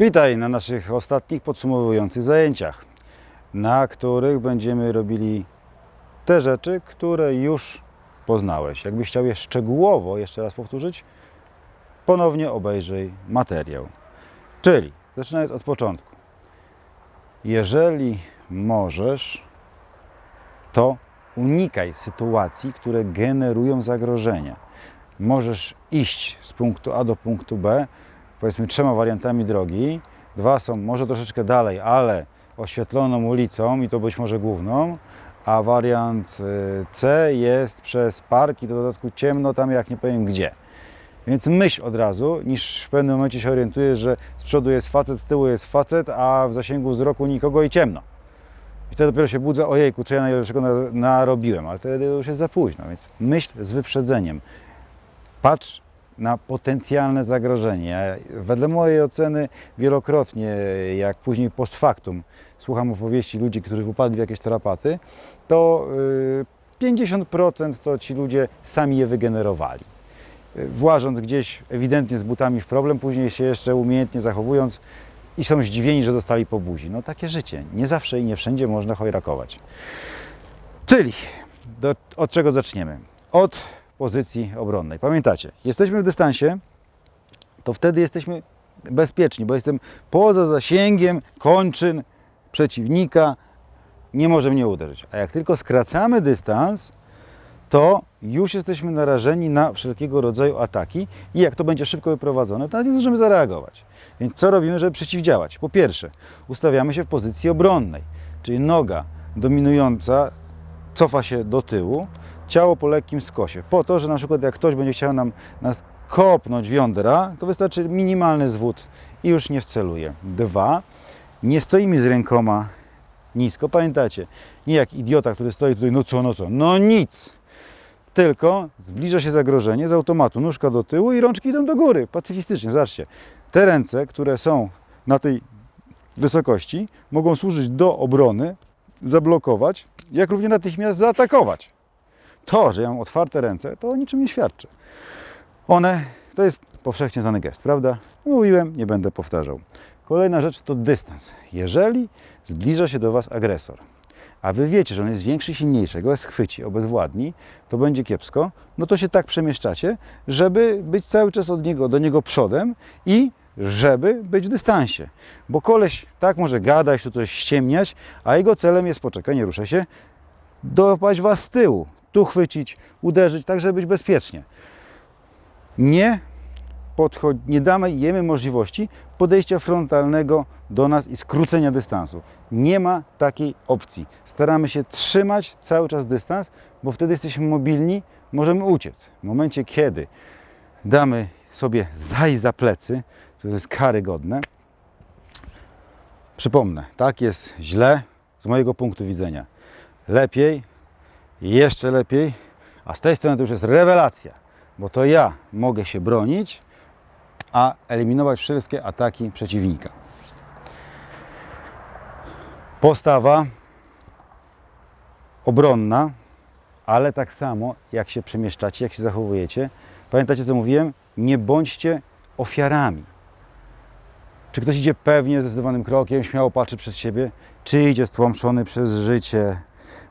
Witaj na naszych ostatnich podsumowujących zajęciach, na których będziemy robili te rzeczy, które już poznałeś. Jakbyś chciał je szczegółowo jeszcze raz powtórzyć, ponownie obejrzyj materiał. Czyli, zaczynając od początku. Jeżeli możesz, to unikaj sytuacji, które generują zagrożenia. Możesz iść z punktu A do punktu B, powiedzmy trzema wariantami drogi. Dwa są może troszeczkę dalej, ale oświetloną ulicą i to być może główną, a wariant y, C jest przez park i do dodatku ciemno tam jak nie powiem gdzie. Więc myśl od razu, niż w pewnym momencie się orientujesz, że z przodu jest facet, z tyłu jest facet, a w zasięgu wzroku nikogo i ciemno. I wtedy dopiero się budzę, ojejku, co ja najlepszego na- narobiłem, ale wtedy już jest za późno, więc myśl z wyprzedzeniem. Patrz na potencjalne zagrożenie. Wedle mojej oceny wielokrotnie, jak później post factum słucham opowieści ludzi, którzy upadli w jakieś tarapaty, to y, 50% to ci ludzie sami je wygenerowali. Y, Włażąc gdzieś ewidentnie z butami w problem, później się jeszcze umiejętnie zachowując i są zdziwieni, że dostali po buzi. No takie życie. Nie zawsze i nie wszędzie można chojrakować. Czyli do, od czego zaczniemy? Od pozycji obronnej. Pamiętacie, jesteśmy w dystansie, to wtedy jesteśmy bezpieczni, bo jestem poza zasięgiem kończyn przeciwnika, nie może mnie uderzyć. A jak tylko skracamy dystans, to już jesteśmy narażeni na wszelkiego rodzaju ataki i jak to będzie szybko wyprowadzone, to nie zdążymy zareagować. Więc co robimy, żeby przeciwdziałać? Po pierwsze, ustawiamy się w pozycji obronnej, czyli noga dominująca cofa się do tyłu, ciało po lekkim skosie. Po to, że na przykład jak ktoś będzie chciał nam, nas kopnąć jądra, to wystarczy minimalny zwód i już nie wceluje. Dwa, nie stoimy z rękoma nisko. Pamiętacie, nie jak idiota, który stoi tutaj, no co, no co, no nic. Tylko zbliża się zagrożenie z automatu, nóżka do tyłu i rączki idą do góry, pacyfistycznie. Zobaczcie, te ręce, które są na tej wysokości, mogą służyć do obrony, zablokować, jak również natychmiast zaatakować. To, że ja mam otwarte ręce, to o niczym nie świadczy. One, to jest powszechnie znany gest, prawda? Mówiłem, nie będę powtarzał. Kolejna rzecz to dystans. Jeżeli zbliża się do Was agresor, a Wy wiecie, że on jest większy, silniejszy, go schwyci, obezwładni, to będzie kiepsko, no to się tak przemieszczacie, żeby być cały czas od niego, do niego przodem i żeby być w dystansie. Bo koleś tak może gadać, tu coś ściemniać, a jego celem jest, poczekaj, nie ruszę się, dopaść Was z tyłu, tu chwycić, uderzyć, tak żeby być bezpiecznie. Nie, podchod- nie damy możliwości podejścia frontalnego do nas i skrócenia dystansu. Nie ma takiej opcji. Staramy się trzymać cały czas dystans, bo wtedy jesteśmy mobilni, możemy uciec. W momencie, kiedy damy sobie zajść za plecy, to jest karygodne, przypomnę, tak jest źle z mojego punktu widzenia. Lepiej, jeszcze lepiej, a z tej strony to już jest rewelacja, bo to ja mogę się bronić, a eliminować wszystkie ataki przeciwnika. Postawa obronna, ale tak samo jak się przemieszczacie, jak się zachowujecie. Pamiętacie co mówiłem? Nie bądźcie ofiarami. Czy ktoś idzie pewnie, zdecydowanym krokiem, śmiało patrzy przed siebie, czy idzie stłamszony przez życie,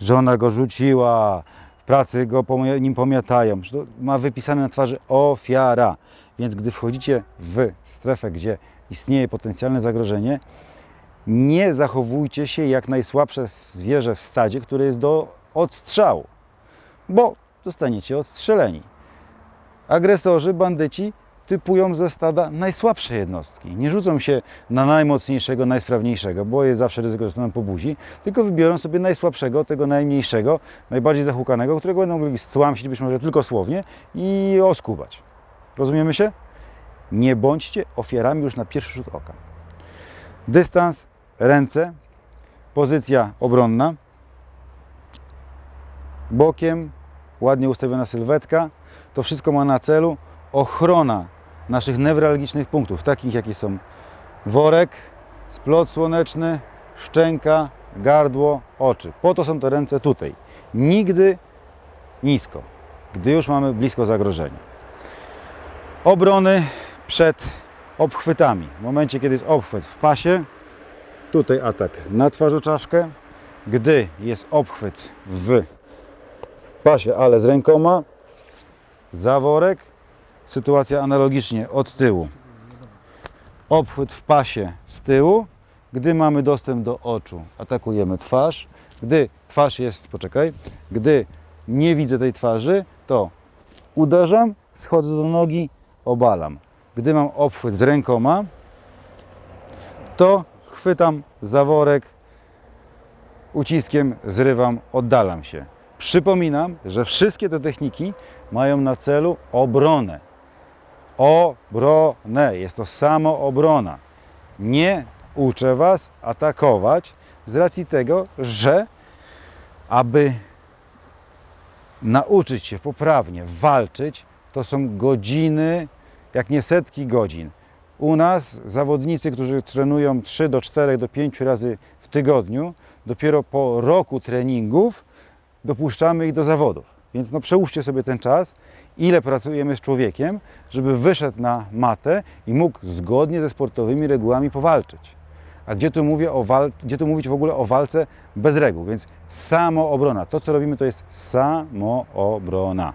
żona go rzuciła, w pracy go nim pomiatają. Ma wypisane na twarzy ofiara. Więc gdy wchodzicie w strefę, gdzie istnieje potencjalne zagrożenie, nie zachowujcie się jak najsłabsze zwierzę w stadzie, które jest do odstrzału, bo zostaniecie odstrzeleni. Agresorzy, bandyci typują ze stada najsłabsze jednostki. Nie rzucą się na najmocniejszego, najsprawniejszego, bo jest zawsze ryzyko, że dostaną po buzi, tylko wybiorą sobie najsłabszego, tego najmniejszego, najbardziej zahukanego, którego będą mogli stłamsić być może tylko słownie i oskubać. Rozumiemy się? Nie bądźcie ofiarami już na pierwszy rzut oka. Dystans, ręce, pozycja obronna, bokiem, ładnie ustawiona sylwetka. To wszystko ma na celu ochrona naszych newralgicznych punktów, takich jakie są worek, splot słoneczny, szczęka, gardło, oczy. Po to są te ręce tutaj. Nigdy nisko, gdy już mamy blisko zagrożenia. Obrony przed obchwytami. W momencie, kiedy jest obchwyt w pasie, tutaj atak na twarzoczaszkę. Gdy jest obchwyt w pasie, ale z rękoma, zaworek, sytuacja analogicznie od tyłu. Obchwyt w pasie z tyłu, gdy mamy dostęp do oczu, atakujemy twarz. Gdy twarz jest, poczekaj, gdy nie widzę tej twarzy, to uderzam, schodzę do nogi, obalam. Gdy mam obchwyt z rękoma, to chwytam zaworek, uciskiem zrywam, oddalam się. Przypominam, że wszystkie te techniki mają na celu obronę. Obronę. Jest to samoobrona. Nie uczę Was atakować z racji tego, że aby nauczyć się poprawnie walczyć, to są godziny, jak nie setki godzin. U nas zawodnicy, którzy trenują 3 do 4 do 5 razy w tygodniu, dopiero po roku treningów dopuszczamy ich do zawodów. Więc no przełóżcie sobie ten czas, ile pracujemy z człowiekiem, żeby wyszedł na matę i mógł zgodnie ze sportowymi regułami powalczyć. A gdzie tu, mówię o wal- gdzie tu mówić w ogóle o walce bez reguł? Więc samoobrona. To, co robimy, to jest samoobrona.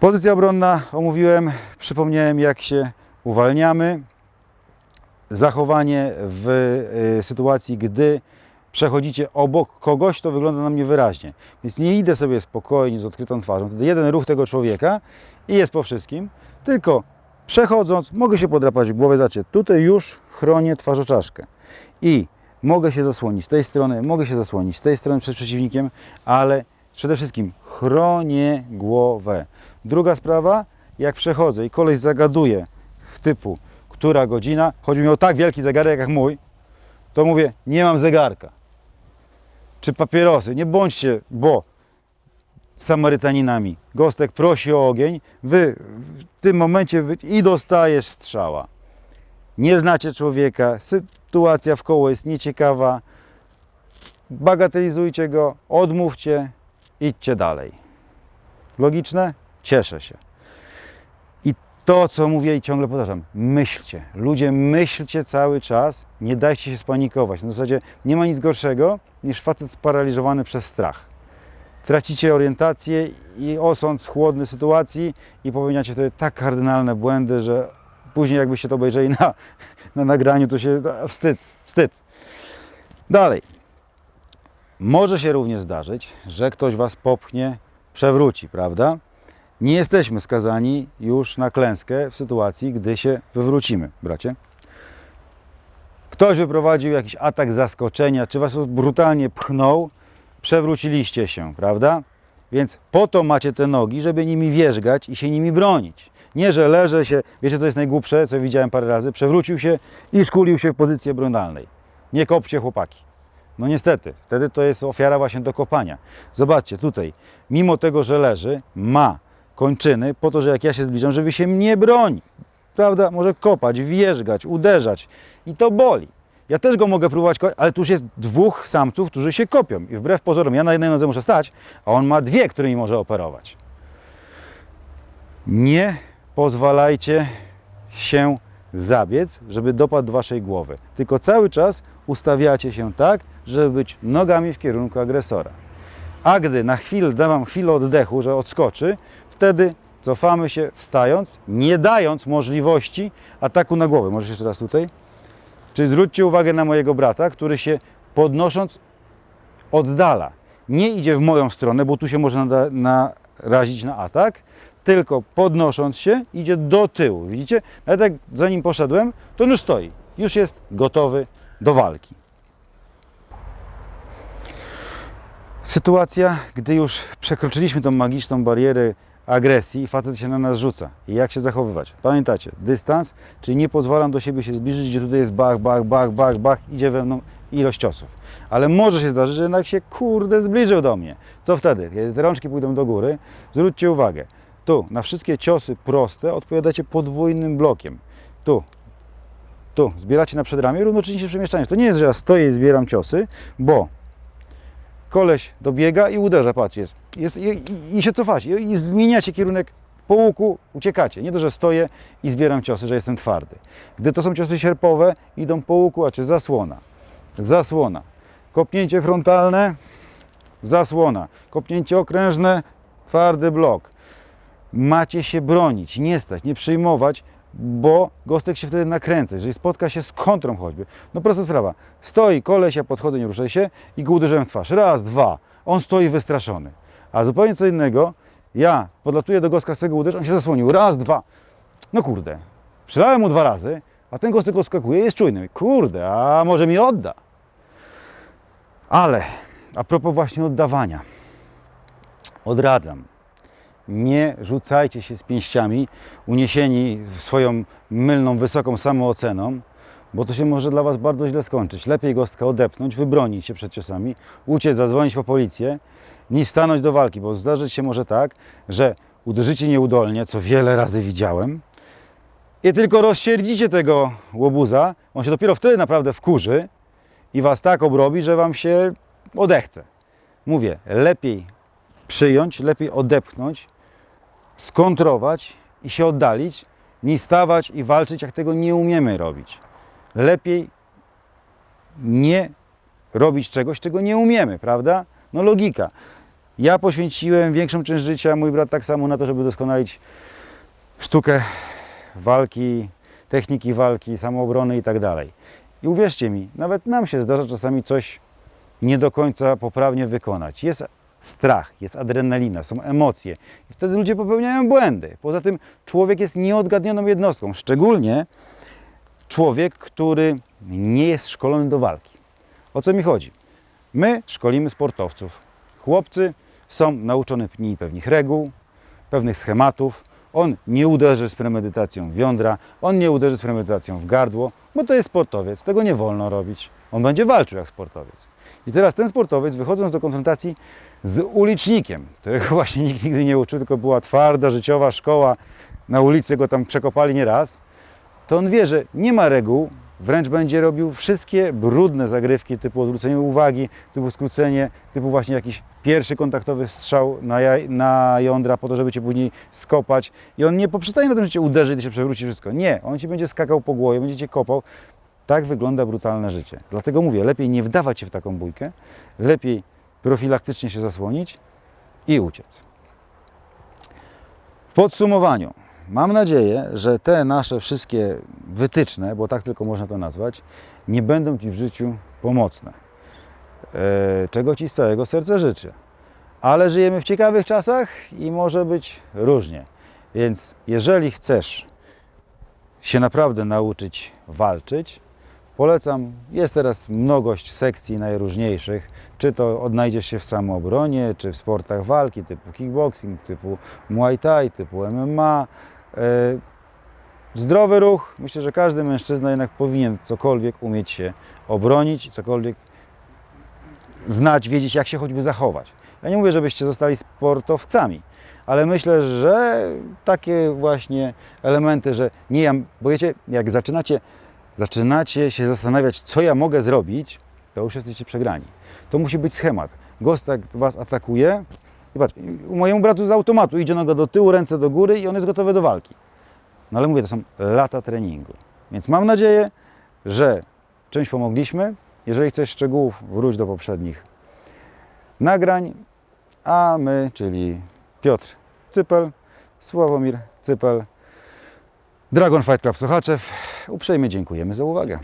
Pozycja obronna omówiłem, przypomniałem jak się uwalniamy. Zachowanie w y, sytuacji, gdy przechodzicie obok kogoś, to wygląda na mnie wyraźnie. Więc nie idę sobie spokojnie z odkrytą twarzą. Wtedy jeden ruch tego człowieka i jest po wszystkim. Tylko przechodząc, mogę się podrapać w głowę. Zobaczcie, tutaj już chronię twarzoczaszkę. I mogę się zasłonić z tej strony, mogę się zasłonić z tej strony przed przeciwnikiem, ale przede wszystkim chronię głowę. Druga sprawa, jak przechodzę i koleś zagaduje w typu, która godzina, chodzi mi o tak wielki zegarek jak mój, to mówię, nie mam zegarka. Czy papierosy, nie bądźcie, bo Samarytaninami. Gostek prosi o ogień, wy w tym momencie wy, i dostajesz strzała. Nie znacie człowieka, sytuacja w koło jest nieciekawa, bagatelizujcie go, odmówcie, idźcie dalej. Logiczne? Cieszę się. To, co mówię i ciągle powtarzam, myślcie. Ludzie, myślcie cały czas, nie dajcie się spanikować. Na zasadzie nie ma nic gorszego niż facet sparaliżowany przez strach. Tracicie orientację i osąd chłodny sytuacji i popełniacie wtedy tak kardynalne błędy, że później jakbyście to obejrzeli na, na nagraniu, to się wstyd, wstyd. Dalej. Może się również zdarzyć, że ktoś Was popchnie, przewróci, prawda? Nie jesteśmy skazani już na klęskę w sytuacji, gdy się wywrócimy, bracie. Ktoś wyprowadził jakiś atak zaskoczenia, czy Was brutalnie pchnął, przewróciliście się, prawda? Więc po to macie te nogi, żeby nimi wierzgać i się nimi bronić. Nie, że leżę się, wiecie co jest najgłupsze, co widziałem parę razy, przewrócił się i skulił się w pozycji obronalnej. Nie kopcie chłopaki. No niestety, wtedy to jest ofiara właśnie do kopania. Zobaczcie, tutaj, mimo tego, że leży, ma kończyny po to, że jak ja się zbliżam, żeby się mnie broni. Prawda? Może kopać, wierzgać, uderzać i to boli. Ja też go mogę próbować ale tu już jest dwóch samców, którzy się kopią. I wbrew pozorom, ja na jednej nodze muszę stać, a on ma dwie, którymi może operować. Nie pozwalajcie się zabiec, żeby dopadł do waszej głowy. Tylko cały czas ustawiacie się tak, żeby być nogami w kierunku agresora. A gdy na chwilę dam wam chwilę oddechu, że odskoczy, wtedy cofamy się wstając, nie dając możliwości ataku na głowę. Możesz jeszcze raz tutaj? Czyli zwróćcie uwagę na mojego brata, który się podnosząc oddala. Nie idzie w moją stronę, bo tu się może narazić na atak, tylko podnosząc się idzie do tyłu. Widzicie? Nawet jak za nim poszedłem, to już stoi. Już jest gotowy do walki. Sytuacja, gdy już przekroczyliśmy tą magiczną barierę agresji i facet się na nas rzuca. I jak się zachowywać? Pamiętacie, dystans, czyli nie pozwalam do siebie się zbliżyć, gdzie tutaj jest bach, bach, bach, bach, bach, idzie we mną ilość ciosów. Ale może się zdarzyć, że jednak się kurde zbliżył do mnie. Co wtedy? Kiedy rączki pójdą do góry, zwróćcie uwagę, tu na wszystkie ciosy proste odpowiadacie podwójnym blokiem. Tu, tu, zbieracie na przedramię, równocześnie się przemieszczając. To nie jest, że ja stoję i zbieram ciosy, bo koleś dobiega i uderza, patrz, jest, jest i, i, się cofacie i zmieniacie kierunek Po łuku uciekacie. Nie to, że stoję i zbieram ciosy, że jestem twardy. Gdy to są ciosy sierpowe, idą po łuku, a czy zasłona. Zasłona. Kopnięcie frontalne, zasłona. Kopnięcie okrężne, twardy blok. Macie się bronić, nie stać, nie przyjmować, bo gostek się wtedy nakręca, jeżeli spotka się z kontrą choćby. No prosta sprawa. Stoi koleś, ja podchodzę, nie ruszaj się i go uderzyłem w twarz. Raz, dwa. On stoi wystraszony. A zupełnie co innego, ja podlatuję do gostka, chcę go uderzyć, on się zasłonił. Raz, dwa. No kurde. Przylałem mu dwa razy, a ten gostek odskakuje jest czujny. Kurde, a może mi odda. Ale a propos właśnie oddawania. Odradzam. Nie rzucajcie się z pięściami, uniesieni swoją mylną, wysoką samooceną, bo to się może dla Was bardzo źle skończyć. Lepiej gostka odepchnąć, wybronić się przed ciosami, uciec, zadzwonić po policję, niż stanąć do walki, bo zdarzyć się może tak, że uderzycie nieudolnie, co wiele razy widziałem, i tylko rozsierdzicie tego łobuza, on się dopiero wtedy naprawdę wkurzy i Was tak obrobi, że Wam się odechce. Mówię, lepiej przyjąć, lepiej odepchnąć, skontrować i się oddalić, niż stawać i walczyć, jak tego nie umiemy robić. Lepiej nie robić czegoś, czego nie umiemy, prawda? No logika. Ja poświęciłem większą część życia, mój brat tak samo na to, żeby doskonalić sztukę walki, techniki walki, samoobrony i tak dalej. I uwierzcie mi, nawet nam się zdarza czasami coś nie do końca poprawnie wykonać. Jest strach, jest adrenalina, są emocje i wtedy ludzie popełniają błędy. Poza tym człowiek jest nieodgadnioną jednostką, szczególnie człowiek, który nie jest szkolony do walki. O co mi chodzi? My szkolimy sportowców. Chłopcy są nauczoni pewnych reguł, pewnych schematów. On nie uderzy z premedytacją w jądra, on nie uderzy z premedytacją w gardło, bo to jest sportowiec, tego nie wolno robić. On będzie walczył jak sportowiec. I teraz ten sportowiec, wychodząc do konfrontacji z ulicznikiem, którego właśnie nikt nigdy nie uczył, tylko była twarda, życiowa szkoła, na ulicy go tam przekopali nieraz, to on wie, że nie ma reguł, wręcz będzie robił wszystkie brudne zagrywki typu odwrócenie uwagi, typu skrócenie, typu właśnie jakiś pierwszy kontaktowy strzał na, jaj, na jądra po to, żeby Cię później skopać. I on nie poprzestaje na tym, że Cię uderzy i się przewróci wszystko. Nie, on Ci będzie skakał po głowie, będzie Cię kopał. Tak wygląda brutalne życie. Dlatego mówię, lepiej nie wdawać się w taką bójkę, lepiej profilaktycznie się zasłonić i uciec. W podsumowaniu, mam nadzieję, że te nasze wszystkie wytyczne, bo tak tylko można to nazwać, nie będą Ci w życiu pomocne. E, czego Ci z całego serca życzę. Ale żyjemy w ciekawych czasach i może być różnie. Więc jeżeli chcesz się naprawdę nauczyć walczyć, polecam. Jest teraz mnogość sekcji najróżniejszych. Czy to odnajdziesz się w samoobronie, czy w sportach walki typu kickboxing, typu muay thai, typu MMA. E, Zdrowy ruch. Myślę, że każdy mężczyzna jednak powinien cokolwiek umieć się obronić, cokolwiek znać, wiedzieć, jak się choćby zachować. Ja nie mówię, żebyście zostali sportowcami, ale myślę, że takie właśnie elementy, że nie ja, bo wiecie, jak zaczynacie, zaczynacie się zastanawiać, co ja mogę zrobić, to już jesteście przegrani. To musi być schemat. Gostek was atakuje i patrz, mojemu bratu z automatu idzie noga do tyłu, ręce do góry i on jest gotowy do walki. No ale mówię, to są lata treningu. Więc mam nadzieję, że czymś pomogliśmy. Jeżeli chcesz szczegółów, wróć do poprzednich nagrań. A my, czyli Piotr Cypel, Sławomir Cypel, Dragon Fight Club Sochaczew, uprzejmie dziękujemy za uwagę.